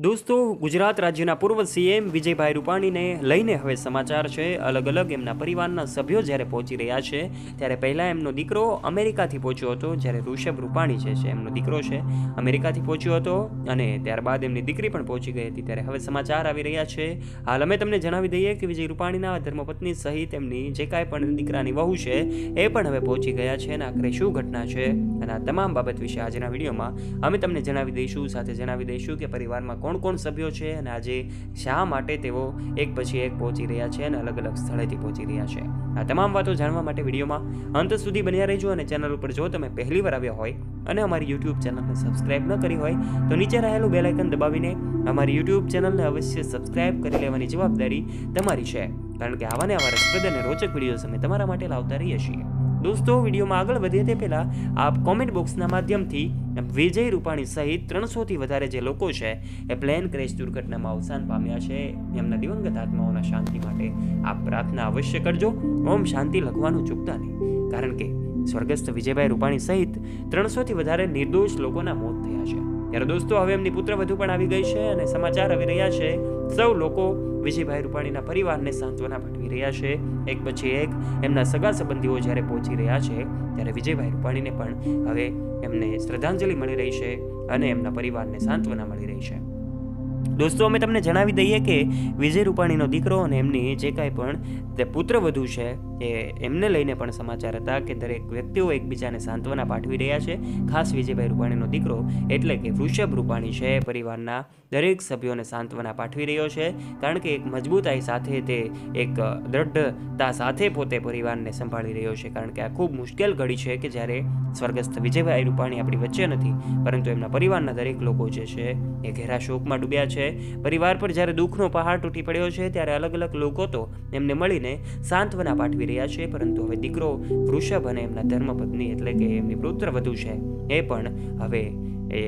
દોસ્તો, ગુજરાત રાજ્યના પૂર્વ સીએમ વિજયભાઈ રૂપાણીને લઈને હવે સમાચાર છે. અલગ અલગ એમના પરિવારના સભ્યો જ્યારે પહોંચી રહ્યા છે, ત્યારે પહેલાં એમનો દીકરો અમેરિકાથી પહોંચ્યો હતો, જ્યારે ઋષભ રૂપાણી છે એમનો દીકરો છે, અમેરિકાથી પહોંચ્યો હતો અને ત્યારબાદ એમની દીકરી પણ પહોંચી ગઈ હતી. ત્યારે હવે સમાચાર આવી રહ્યા છે. હાલ અમે તમને જણાવી દઈએ કે વિજય રૂપાણીના ધર્મપત્ની સહિત એમની જે કાંઈ પણ દીકરાની વહુ છે, એ પણ હવે પહોંચી ગયા છે અને આખરે શું ઘટના છે અને આ તમામ બાબત વિશે આજના વિડીયોમાં અમે તમને જણાવી દઈશું. સાથે જણાવી દઈશું કે પરિવારમાં કોણ કોણ કોણ સભ્યો છે અને આજે શા માટે તેઓ એક પછી એક પહોંચી રહ્યા છે અને અલગ અલગ સ્થળેથી પહોંચી રહ્યા છે? આ તમામ વાતો જાણવા માટે વિડીયોમાં અંત સુધી બન્યા રહેજો અને ચેનલ ઉપર જો તમે પહેલી વાર આવ્યા હોય અને અમારી યુટ્યુબ ચેનલને સબસ્ક્રાઇબ ન કરી હોય, તો નીચે રહેલું બેલ દબાવીને અમારી યુટ્યુબ ચેનલને અવશ્ય સબસ્ક્રાઇબ કરી લેવાની જવાબદારી તમારી છે. કારણ કે આવા ને આવા રસપ્રદ અને રોચક વિડીયોઝ અમે તમારા માટે લાવતા રહીએ છીએ. દોસ્તો, વિડીયોમાં આગળ વધીએ તે પહેલાં આપ કોમેન્ટ બોક્સના માધ્યમથી વિજય રૂપાણી સહિત ત્રણસોથી વધારે જે લોકો છે, એ પ્લેન ક્રેશ દુર્ઘટનામાં અવસાન પામ્યા છે. એમના દિવંગત આત્માઓના શાંતિ માટે આપ પ્રાર્થના અવશ્ય કરજો. ઓમ શાંતિ લખવાનું ચૂકતા નહીં. કારણ કે સ્વર્ગસ્થ વિજયભાઈ રૂપાણી સહિત ત્રણસોથી વધારે નિર્દોષ લોકોના મોત થયા છે. ત્યારે દોસ્તો, હવે એમની પુત્રવધુ પણ આવી ગઈ છે અને સમાચાર આવી રહ્યા છે. સૌ લોકો વિજયભાઈ રૂપાણીના પરિવારને સાંત્વના પાઠવી રહ્યા છે. એક પછી એક એમના સગા સંબંધીઓ જ્યારે પહોંચી રહ્યા છે, ત્યારે વિજયભાઈ રૂપાણીને પણ હવે એમને શ્રદ્ધાંજલિ મળી રહી છે અને એમના પરિવારને સાંત્વના મળી રહી છે. દોસ્તો, અમે તમને જણાવી દઈએ કે વિજય રૂપાણીનો દીકરો અને એમની જે કાંઈ પણ તે પુત્રવધુ છે, એ એમને લઈને પણ સમાચાર હતા કે દરેક વ્યક્તિઓ એકબીજાને સાંત્વના પાઠવી રહ્યા છે. ખાસ વિજયભાઈ રૂપાણીનો દીકરો એટલે કે વૃષભ રૂપાણી છે, પરિવારના દરેક સભ્યોને સાંત્વના પાઠવી રહ્યો છે, કારણ કે એક મજબૂતાઈ સાથે તે એક દ્રઢતા સાથે પોતે પરિવારને સંભાળી રહ્યો છે, કારણ કે આ ખૂબ મુશ્કેલ ઘડી છે કે જ્યારે સ્વર્ગસ્થ વિજયભાઈ રૂપાણી આપણી વચ્ચે નથી, પરંતુ એમના પરિવારના દરેક લોકો જે છે, એ ઘેરા શોકમાં ડૂબ્યા છે. પરિવાર પર જ્યારે દુઃખનો પહાડ તૂટી પડ્યો છે, ત્યારે અલગ અલગ લોકો તો એમને મળીને સાંત્વના પાઠવી રહ્યા છે, પરંતુ હવે દીકરો વૃષભ અને એમના ધર્મપત્ની એટલે કે એમની પુત્રવધુ છે. એ પણ હવે એ,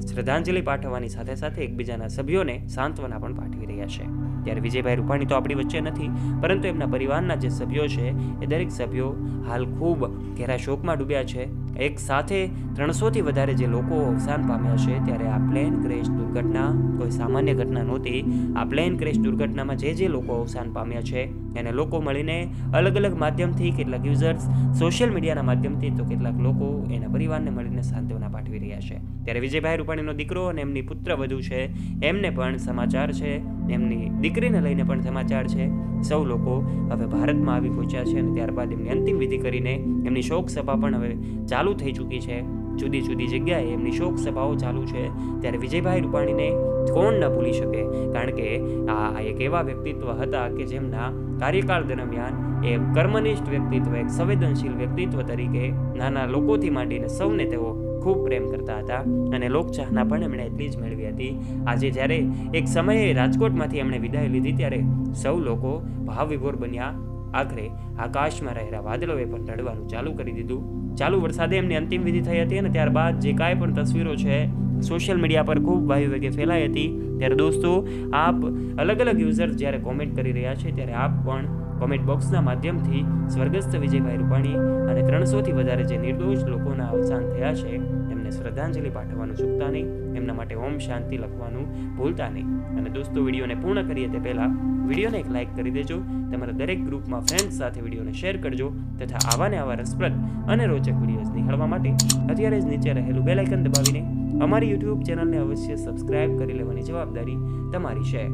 શ્રદ્ધાંજલિ પાઠવવાની સાથે સાથે એકબીજાના સભ્યોને સાંત્વના પણ પાઠવી રહ્યા છે. ત્યારે વિજયભાઈ રૂપાણી તો આપણી વચ્ચે નથી, પરંતુ એમના પરિવારના જે સભ્યો છે, એ દરેક સભ્યો હાલ ખૂબ ઘેરા શોકમાં ડૂબ્યા છે. એક સાથે ત્રણસોથી વધારે જે લોકો અવસાન પામ્યા છે, ત્યારે આ પ્લેન ક્રેશ દુર્ઘટના, કોઈ સામાન્ય ઘટના નહોતી, આ પ્લેન ક્રેશ દુર્ઘટનામાં જે જે લોકો અવસાન પામ્યા છે, એને લોકો મળીને અલગ અલગ માધ્યમથી કેટલાક યુઝર્સ સોશિયલ મીડિયાના માધ્યમથી તો કેટલાક લોકો એના પરિવારને મળીને સાંત્વના પાઠવી રહ્યા છે. ત્યારે વિજયભાઈ રૂપાણીનો દીકરો અને એમની પુત્ર વધુ છે, એમને પણ સમાચાર છે. એમની દીકરીને લઈને પણ સમાચાર છે. સૌ લોકો હવે ભારતમાં આવી પહોંચ્યા છે અને ત્યારબાદ એમની અંતિમ વિધિ કરીને એમની શોક સભા પણ હવે ચાલુ થઈ ચૂકી છે. જુદી જુદી જગ્યાએ એમની શોક સભાઓ ચાલુ છે. ત્યારે વિજયભાઈ રૂપાણીને કોણ ન ભૂલી શકે? કારણ કે આ એક એવા વ્યક્તિત્વ હતા કે જેમના કાર્યકાળ દરમિયાન એ કર્મનિષ્ઠ વ્યક્તિત્વ, એક સંવેદનશીલ વ્યક્તિત્વ તરીકે નાના લોકોથી માંડીને સૌને તેઓ ખૂબ પ્રેમ કરતા હતા અને લોકચાહના પણ એમણે એટલી જ મેળવી હતી. આજે જ્યારે એક સમયે રાજકોટમાંથી એમણે વિદાય લીધી ત્યારે સૌ લોકો ભાવવિભોર બન્યા. આખરે આકાશમાં રહેલા વાદળોએ પણ રડવાનું ચાલુ કરી દીધું. ચાલુ વરસાદે એમની અંતિમ વિધિ થઈ હતી અને ત્યારબાદ જે કાંઈ પણ તસવીરો છે, સોશિયલ મીડિયા પર ખૂબ વાયુ વેગે ફેલાઈ હતી. ત્યારે દોસ્તો, આપ અલગ અલગ યુઝર્સ જ્યારે કોમેન્ટ કરી રહ્યા છે, ત્યારે આપ પણ કોમેન્ટ બોક્સના માધ્યમથી સ્વર્ગસ્થ વિજયભાઈ રૂપાણી અને ત્રણસોથી વધારે જે નિર્દોષ લોકોના અવસાન થયા છે, એમને શ્રદ્ધાંજલિ પાઠવવાનું ચૂકતા નહીં, એમના માટે ઓમ શાંતિ લખવાનું ભૂલતા નહીં. અને દોસ્તો, વિડીયોને પૂર્ણ કરીએ તે પહેલાં વિડીયોને એક લાઇક કરી દેજો, તમારા દરેક ગ્રુપમાં ફ્રેન્ડ્સ સાથે વિડીયોને શેર કરજો તથા આવા ને આવા રસપ્રદ અને રોચક વિડીયોઝ નિહાળવા માટે અત્યારે જ નીચે રહેલું બેલાઇકન દબાવીને અમારી યુટ્યુબ ચેનલને અવશ્ય સબસ્ક્રાઇબ કરી લેવાની જવાબદારી તમારી છે.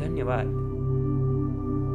ધન્યવાદ.